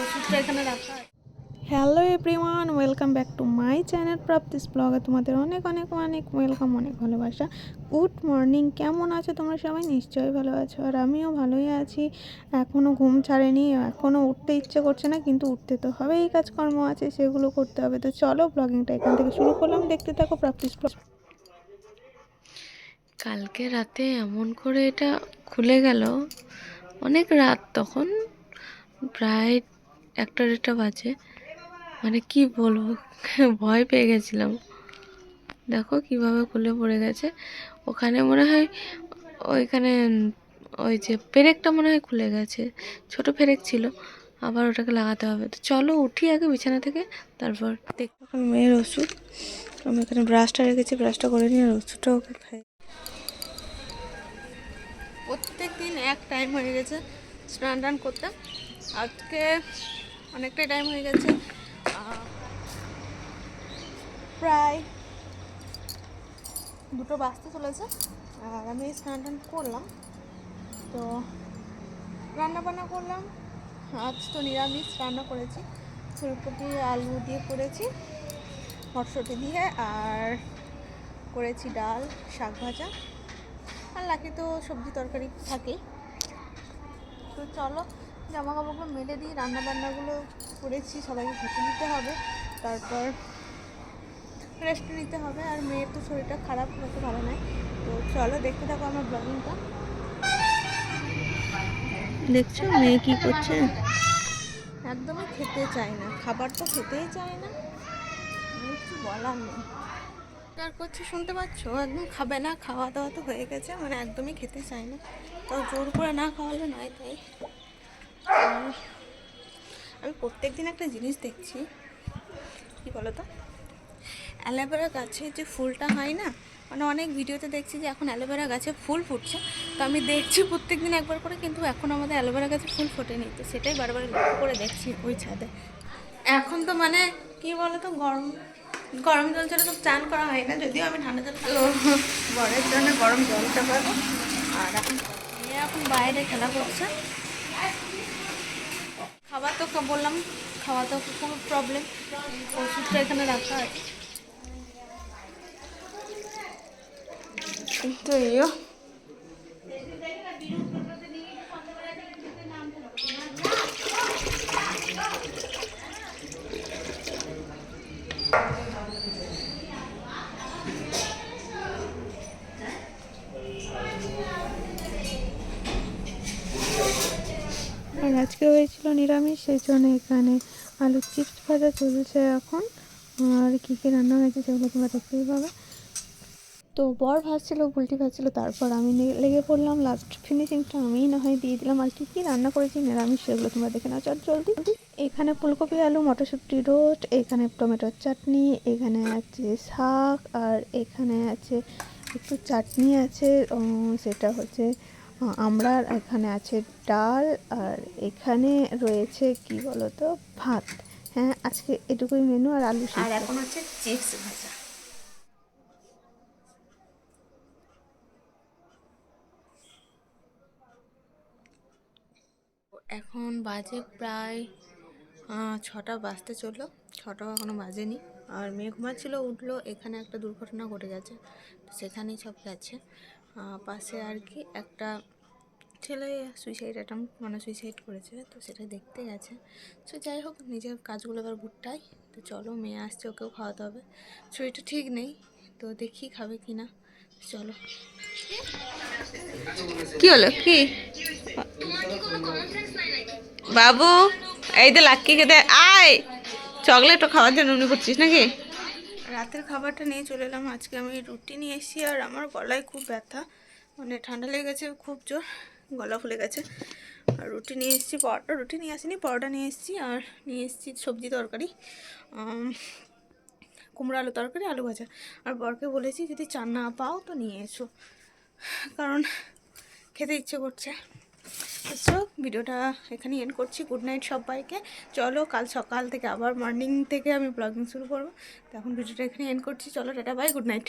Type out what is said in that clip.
ওষুধটা এখানে রাখা। Hello everyone welcome back to my channel Prapti's ব্লগে। তোমাদের অনেক অনেক অনেক ওয়েলকাম অনেক ভালোবাসা। গুড মর্নিং কেমন আছো তোমরা সবাই? নিশ্চয়ই ভালো আছো আর আমিও ভালোই আছি। এখনও ঘুম ছাড়েনি এখনও উঠতে ইচ্ছে করছে না কিন্তু উঠতে তো হবেই কাজকর্ম আছে সেগুলো করতে হবে। তো চলো ব্লগিংটা এখান থেকে শুরু করলাম। দেখতে থাকো প্রাপ্তিস ব্লগ কালকে রাতে এমন করে এটা খুলে গেল অনেক রাত তখন প্রায় একটা দেড়টা বাজে। মানে কি বলব? ভয় পেয়ে গেছিলাম। দেখো কীভাবে খুলে পড়ে গেছে। ওখানে মনে হয় ওইখানে, ওই যে পেরেকটা মনে হয় খুলে গেছে। ছোট পেরেক ছিল। আবার ওটাকে লাগাতে হবে। তো চলো উঠি আগে বিছানা থেকে, তারপর দেখ এখন মেয়ের ওষুধ। আমি এখানে ব্রাশটা রেখেছি ব্রাশটা করে নিয়ে ওষুধটা ওকে খাই। প্রত্যেক দিন এক টাইম হয়ে গেছে স্নান টান করতে। আজকে অনেকটাই টাইম হয়ে গেছে। প্রায় দুটো বাজতে চলেছে। আর আমি স্নান টান করলাম। তো রান্না বান্না করলাম। আজ তো নিরামিষ, রান্না করেছি। ফুলকপি, আলু দিয়ে করেছি, মটরশুঁটি দিয়ে, আর করেছি ডাল, শাক ভাজা, আর লাকি তো সবজি তরকারি থাকেই তো চলো জামা কাপড়গুলো মেলে দিই রান্না বান্নাগুলো করেছি সবাইকে খেতে দিতে হবে। তারপর রেস্ট নিতে হবে। আর মেয়ের তো শরীরটা খারাপ অত ভালো নয় তো চলো দেখতে থাকো আমার ব্লগিংটা দেখছ মেয়ে কি করছে? একদমই খেতে চায় না। খাবার তো খেতেই চায় না। কিছু বলার নেই। আর করছে শুনতে পাচ্ছ? একদম খাবে না খাওয়া দাওয়া তো হয়ে গেছে। মানে একদমই খেতে চায় না। তো জোর করে না খাওয়ালে নয় তাই। আমি প্রত্যেক দিন একটা জিনিস দেখছি। কি বলো তো অ্যালোভেরা গাছে যে ফুলটা হয় না মানে অনেক ভিডিওতে দেখছি যে এখন অ্যালোভেরা গাছে ফুল ফুটছে। তো আমি দেখছি প্রত্যেক দিন একবার করে, কিন্তু এখন আমাদের অ্যালোভেরা গাছে ফুল ফোটেনি। তো সেটাই বারবার লক্ষ্য করে দেখছি ওই ছাদে। এখন তো মানে কি বলো তো গরম গরম জল ছাড়া তো চান করা হয় না। যদিও আমি ঠান্ডা জল তো বরের জন্য গরম জলটা পাবো। আর এখন এখন বাইরে খেলা করছে। খাবার তো বললাম খাওয়া তো কোনো প্রবলেম ওষুধটা এখানে রাখা আছে। তো আর আজকে হয়েছিল নিরামিষ, সেই জন্য এখানে আলু চিপস ভাজা চলছে এখন। আর কী কী রান্না হয়েছে সেগুলো তোমরা দেখতেই পাবে। তো বর ভাজছিল উল্টি ভাজছিল, তারপর আমি লেগে পড়লাম। লাস্ট ফিনিশিংটা আমিই না হয় দিয়ে দিলাম। আর কী কী রান্না করেছি, নিরামিষ, সেগুলো তোমরা দেখে নাও। চল, জলদি। এখানে ফুলকপি, আলু, মটরশুঁটি, রোস্ট, এখানে টমেটোর চাটনি, এখানে আছে শাক, আর এখানে আছে একটু চাটনি আছে সেটা হচ্ছে আহ, আমড়ার এখানে আছে ডাল আর এখানে রয়েছে কি বলতো? ভাত। হ্যাঁ আজকে এটুকুই মেনু আর আলু আর এখন হচ্ছে চিপস ভাজা। এখন বাজে প্রায় ছটা বাজতে চলল। ছটাও এখনও বাজেনি। আর মেয়ে ঘুমাচ্ছিল উঠল। এখানে একটা দুর্ঘটনা ঘটে গেছে। তো সেখানেই সব গেছে। পাশে আর কি একটা ছেলে সুইসাইড অ্যাটেম্প মানে সুইসাইড করেছে, তো সেটা দেখতে গেছে। তো যাই হোক, নিজের কাজগুলো এবার ভুট্টাই তো চলো, মেয়ে আসছে, ওকেও খাওয়াতে হবে। শরীরটা ঠিক নেই, তো দেখি খাবে কি না। চলো। কি হলো? কি? বাবু, এই তো লাক্কি খেতে, আয়! চকলেটও খাওয়ার জন্য উনি করছিস নাকি? রাতের খাবারটা নিয়ে চলে এলাম। আজকে আমি রুটি নিয়ে এসেছি আর আমার গলায় খুব ব্যথা। মানে ঠান্ডা লেগে গেছে, খুব জোর। গলা ফুলে গেছে। আর রুটি নিয়ে এসেছি পরোটা রুটি নিয়ে আসিনি, পরোটা নিয়ে এসেছি আর নিয়ে এসেছি সবজি তরকারি। কুমড়ো আলু তরকারি, আলু ভাজা। আর বরকে বলেছি, যদি চান না পাও তো নিয়ে এসো। কারণ খেতে ইচ্ছে করছে। সো ভিডিওটা এখানে এন্ড করছি। গুড নাইট সবাইকে। চলো, কাল সকাল থেকে আবার মর্নিং থেকে আমি ব্লগিং শুরু করব। তো এখন ভিডিওটা এখানে এন্ড করছি। চলো, টাটা বাই গুড নাইট